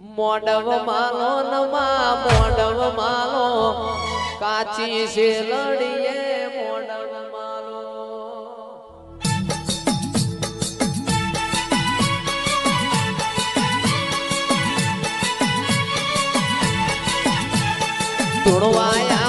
મોડવ માલો નમા મોડવ માલો. કાચી છે લડીએ મોડવ માલો. તોડવાયા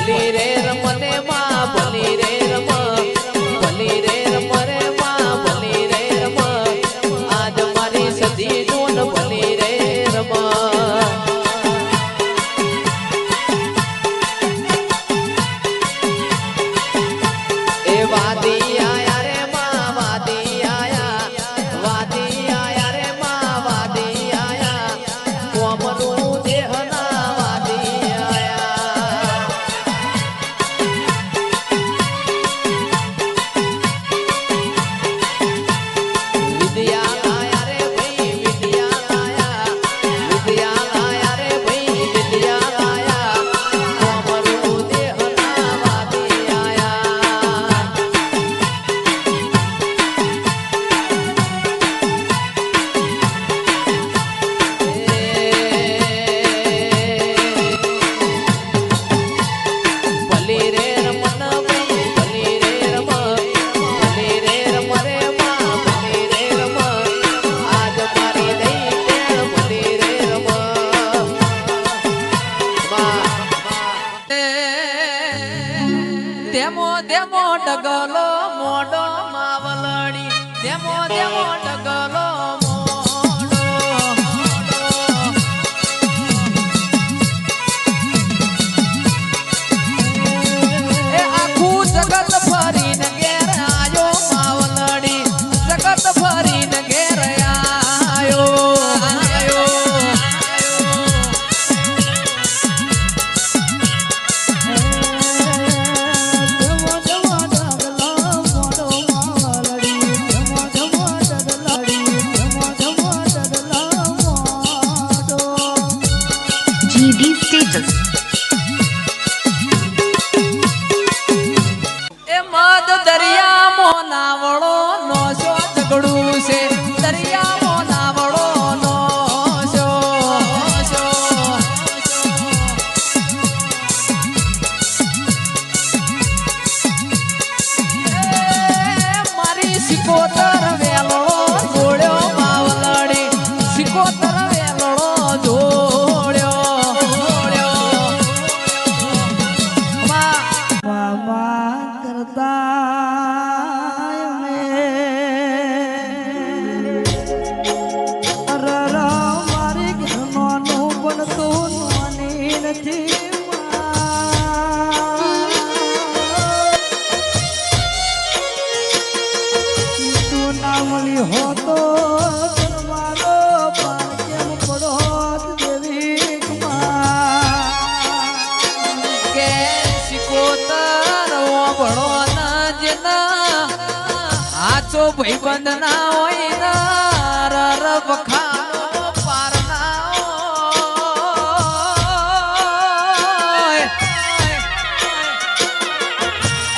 ભલી રે રમને માં ભલી રે ધેમો ધેમો ડગલો મોડો માવલડી. ધેમો ધેમો ડગલો Yes. પોતાનો ભણો ના જેના આચો ભાઈબંધ ના હોય ના રર વખાણો પાર ના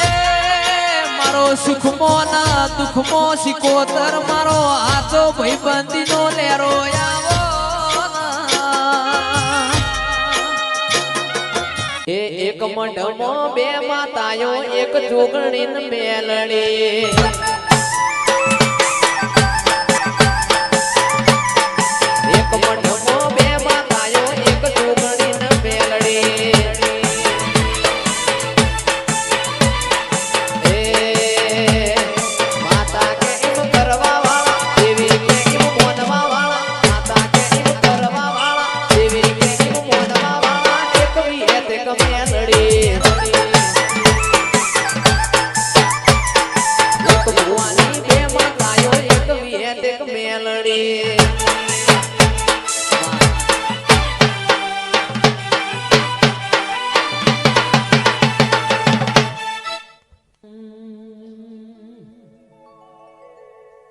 એ મારો સુખમો ના દુખમો શિકોતર મારો આચો ભાઈબંધીનો લેરો આવો. એક બે માતાઓ એક જોગણી મેલણી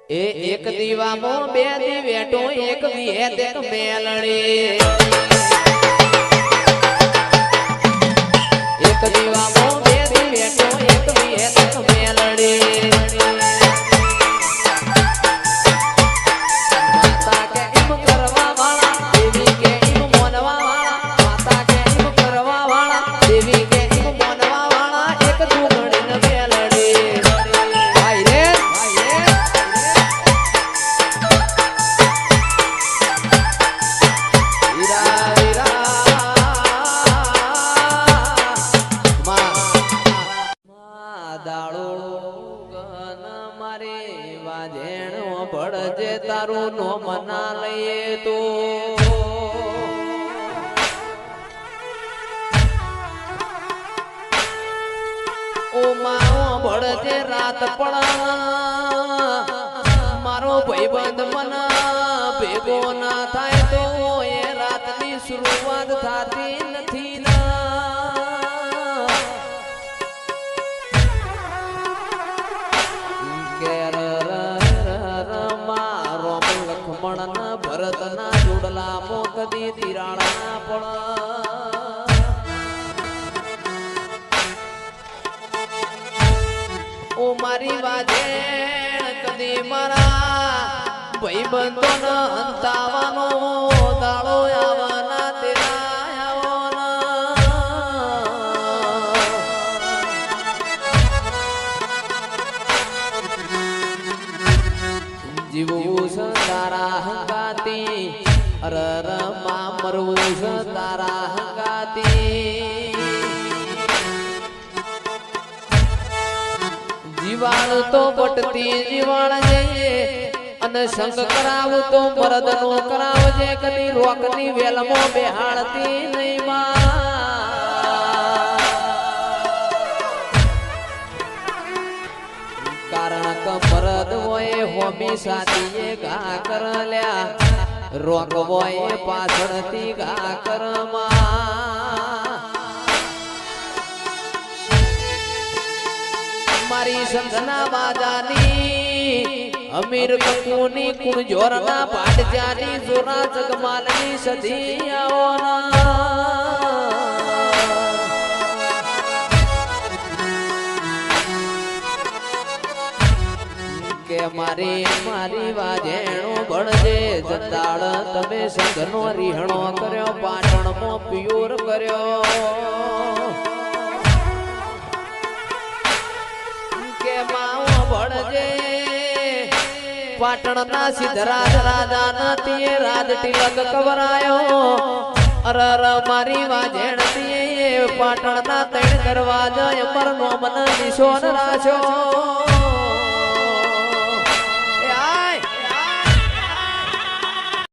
એ એક દીવામો બે દીવેટો એક વિહેત એક મેલણી એક દીવામો બે દીવેટો એક વિહેત એક મારે વાજેણો પડજે તારું નો મના લઈએ તો. મારો ભળજે રાત પણ. મારો ભાઈબંધ મના ભેગો ના થાય તો એ રાતની શરૂઆત થતી નથી. લક્ષ્મણ ના ભરત ના જોડલા મો કદી તિરાણા પણ. ઓ મારી વાજે કદી મારા ભાઈબંધો ન અંતાવાનો દાડો જીવવું છે તારા હંગાતી અરર મરવું છે તારા હંગાતી. જીવાણ તો પટતી જીવાણ જઈએ, અને સંગ કરાવું તો મરદ નો કરાવજે, કદી રોકની વેલમો બેહાડતી નહીં માં. કારણ કે મરદ હોય હોમી સાથીએ ઘા કર લ્યા. રોક હોય પાછળથી ઘા કરમાં. મારી સંધના બાજાની અમીર કપૂની કુણ જોરના પાટજાની, જોરા જગમાલની સધી આવોના મારી મારી વાજેણો ભણજે જતાળ તમે સંઘનો રીહણો કર્યો પાટણમાં પિયોર કર્યો. કે માવો ભણજે. પાટણના સિદ્ધરાજ રાજા તીએ રાજ તિલક કવરાયો. અરર મારી વાજેણ તીએ પાટણના તૈણ દરવાજા અમર નો મન નિશોન રાખ્યો.